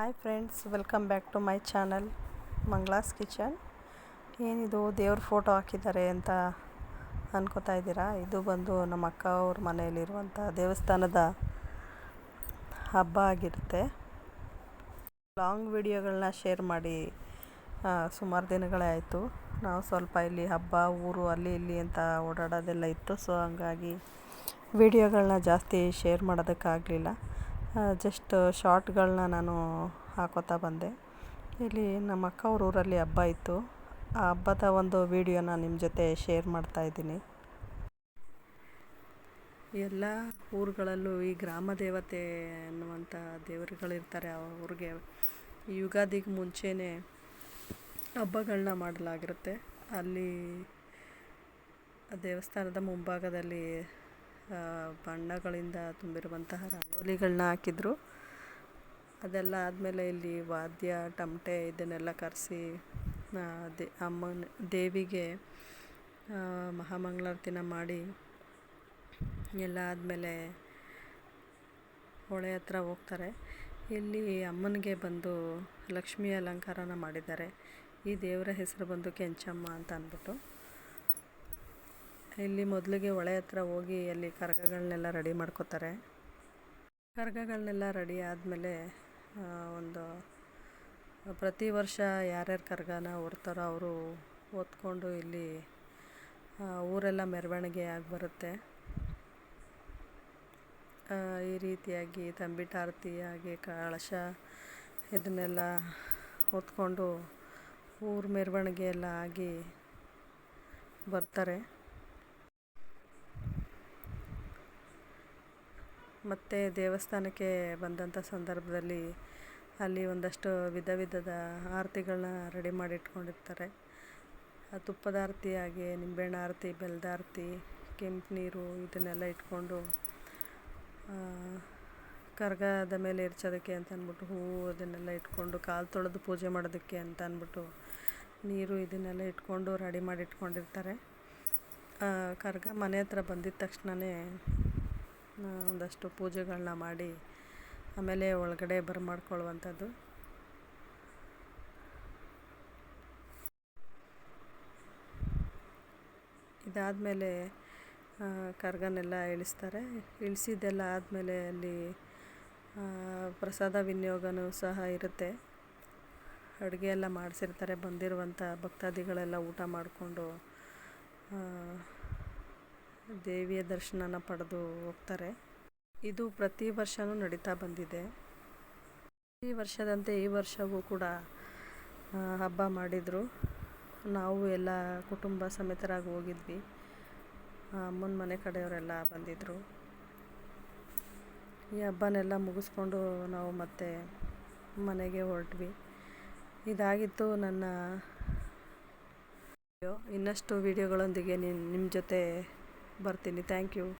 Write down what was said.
Hi friends, welcome back to my channel Mangla's kitchen. ಏನಿದು, ದೇವ್ರ photo ಹಾಕಿದ್ದಾರೆ ಅಂತ ಅನ್ಕೋತಾ ಇದ್ದೀರಾ? ಇದು ಬಂದು ನಮ್ಮ ಅಕ್ಕ ಅವ್ರ ಮನೆಯಲ್ಲಿರುವಂಥ ದೇವಸ್ಥಾನದ ಹಬ್ಬ ಆಗಿರುತ್ತೆ. ಲಾಂಗ್ ವಿಡಿಯೋಗಳನ್ನ ಶೇರ್ ಮಾಡಿ ಸುಮಾರು ದಿನಗಳೇ ಆಯಿತು. ನಾವು ಸ್ವಲ್ಪ ಇಲ್ಲಿ ಹಬ್ಬ, ಊರು, ಅಲ್ಲಿ ಇಲ್ಲಿ ಅಂತ ಓಡಾಡೋದೆಲ್ಲ ಇತ್ತು, ಸೊ ಹಂಗಾಗಿ ವಿಡಿಯೋಗಳನ್ನ ಜಾಸ್ತಿ ಶೇರ್ ಮಾಡೋದಕ್ಕಾಗಲಿಲ್ಲ. ಜಸ್ಟ್ ಶಾರ್ಟ್ಗಳನ್ನ ನಾನು ಹಾಕೋತಾ ಬಂದೆ. ಇಲ್ಲಿ ನಮ್ಮ ಅಕ್ಕ ಅವ್ರ ಊರಲ್ಲಿ ಹಬ್ಬ ಇತ್ತು. ಆ ಹಬ್ಬದ ಒಂದು ವಿಡಿಯೋನ ನಿಮ್ಮ ಜೊತೆ ಶೇರ್ ಮಾಡ್ತಾ ಇದ್ದೀನಿ. ಎಲ್ಲ ಊರುಗಳಲ್ಲೂ ಈ ಗ್ರಾಮ ದೇವತೆ ಅನ್ನುವಂಥ ದೇವರುಗಳಿರ್ತಾರೆ ಅವ್ರಿಗೆ ಯುಗಾದಿಗೆ ಮುಂಚೆನೇ ಹಬ್ಬಗಳನ್ನ ಮಾಡಲಾಗಿರುತ್ತೆ. ಅಲ್ಲಿ ದೇವಸ್ಥಾನದ ಮುಂಭಾಗದಲ್ಲಿ ಬಣ್ಣಗಳಿಂದ ತುಂಬಿರುವಂತಹ ರಂಗೋಲಿಗಳನ್ನ ಹಾಕಿದ್ರು. ಅದೆಲ್ಲ ಆದಮೇಲೆ ಇಲ್ಲಿ ವಾದ್ಯ ತಮಟೆ ಇದನ್ನೆಲ್ಲ ಕರೆಸಿ ದೇ, ಅಮ್ಮನ, ದೇವಿಗೆ ಮಹಾಮಂಗಳಾರತಿನ ಮಾಡಿ ಎಲ್ಲ ಆದಮೇಲೆ ಹೊಳೆ ಹತ್ರ ಹೋಗ್ತಾರೆ. ಇಲ್ಲಿ ಅಮ್ಮನಿಗೆ ಬಂದು ಲಕ್ಷ್ಮೀ ಅಲಂಕಾರನ ಮಾಡಿದ್ದಾರೆ. ಈ ದೇವರ ಹೆಸರು ಬಂದು ಕೆಂಚಮ್ಮ ಅಂತ ಅಂದ್ಬಿಟ್ಟು. ಇಲ್ಲಿ ಮೊದಲಿಗೆ ಹೊಳೆ ಹತ್ರ ಹೋಗಿ ಅಲ್ಲಿ ಕರ್ಗಗಳನ್ನೆಲ್ಲ ರೆಡಿ ಮಾಡ್ಕೋತಾರೆ. ಕರ್ಗಗಳನ್ನೆಲ್ಲ ರೆಡಿ ಆದಮೇಲೆ ಒಂದು, ಪ್ರತಿ ವರ್ಷ ಯಾರ್ಯಾರು ಕರ್ಗನ ಹೊರ್ತಾರೋ ಅವರು ಓದ್ಕೊಂಡು ಇಲ್ಲಿ ಊರೆಲ್ಲ ಮೆರವಣಿಗೆ ಆಗಿ ಬರುತ್ತೆ. ಈ ರೀತಿಯಾಗಿ ತಂಬಿಟಾರತಿ ಹಾಗೆ ಕಳಶ ಇದನ್ನೆಲ್ಲ ಹೊತ್ಕೊಂಡು ಊರ ಮೆರವಣಿಗೆ ಎಲ್ಲ ಆಗಿ ಬರ್ತಾರೆ. ಮತ್ತು ದೇವಸ್ಥಾನಕ್ಕೆ ಬಂದಂಥ ಸಂದರ್ಭದಲ್ಲಿ ಅಲ್ಲಿ ಒಂದಷ್ಟು ವಿಧ ವಿಧದ ಆರತಿಗಳನ್ನ ರೆಡಿ ಮಾಡಿ ಇಟ್ಕೊಂಡಿರ್ತಾರೆ ತುಪ್ಪದ ಆರತಿ ಹಾಗೆ ನಿಂಬೆಹಣ್ಣು ಆರತಿ, ಬೆಲ್ಲದ ಆರತಿ, ಕೆಂಪು ನೀರು ಇದನ್ನೆಲ್ಲ ಇಟ್ಕೊಂಡು ಕರ್ಗದ ಮೇಲೆ ಇರ್ಚೋದಕ್ಕೆ ಅಂತ ಅಂದ್ಬಿಟ್ಟು ಹೂವು ಅದನ್ನೆಲ್ಲ ಇಟ್ಕೊಂಡು, ಕಾಲು ತೊಳೆದು ಪೂಜೆ ಮಾಡೋದಕ್ಕೆ ಅಂತ ಅಂದ್ಬಿಟ್ಟು ನೀರು ಇದನ್ನೆಲ್ಲ ಇಟ್ಕೊಂಡು ರೆಡಿ ಮಾಡಿ ಇಟ್ಕೊಂಡಿರ್ತಾರೆ ಕರ್ಗ ಮನೆ ಹತ್ರ ಬಂದಿದ್ದ ತಕ್ಷಣವೇ ಒಂದಷ್ಟು ಪೂಜೆಗಳನ್ನ ಮಾಡಿ ಆಮೇಲೆ ಒಳಗಡೆ ಬರಮಾಡ್ಕೊಳ್ಳುವಂಥದ್ದು. ಇದಾದಮೇಲೆ ಕರ್ಗನೆಲ್ಲ ಇಳಿಸ್ತಾರೆ. ಇಳಿಸಿದ್ದೆಲ್ಲ ಆದಮೇಲೆ ಅಲ್ಲಿ ಪ್ರಸಾದ ವಿನಿಯೋಗನೂ ಸಹ ಇರುತ್ತೆ. ಅಡುಗೆ ಎಲ್ಲ ಮಾಡಿಸಿರ್ತಾರೆ, ಬಂದಿರುವಂಥ ಭಕ್ತಾದಿಗಳೆಲ್ಲ ಊಟ ಮಾಡಿಕೊಂಡು ದೇವಿಯ ದರ್ಶನನ ಪಡೆದು ಹೋಗ್ತಾರೆ. ಇದು ಪ್ರತಿ ವರ್ಷವೂ ನಡೀತಾ ಬಂದಿದೆ. ಈ ವರ್ಷದಂತೆ ಈ ವರ್ಷವೂ ಕೂಡ ಹಬ್ಬ ಮಾಡಿದರು. ನಾವು ಎಲ್ಲ ಕುಟುಂಬ ಸಮೇತರಾಗಿ ಹೋಗಿದ್ವಿ. ಅಮ್ಮನ ಮನೆ ಕಡೆಯವರೆಲ್ಲ ಬಂದಿದ್ದರು ಈ ಹಬ್ಬನೆಲ್ಲ ಮುಗಿಸ್ಕೊಂಡು ನಾವು ಮತ್ತೆ ಮನೆಗೆ ಹೊರಟ್ವಿ. ಇದಾಗಿತ್ತು ನನ್ನ ಇನ್ನಷ್ಟು ವಿಡಿಯೋಗಳೊಂದಿಗೆ ನಿಮ್ಮ ಜೊತೆ ಬರ್ತೀನಿ. Thank you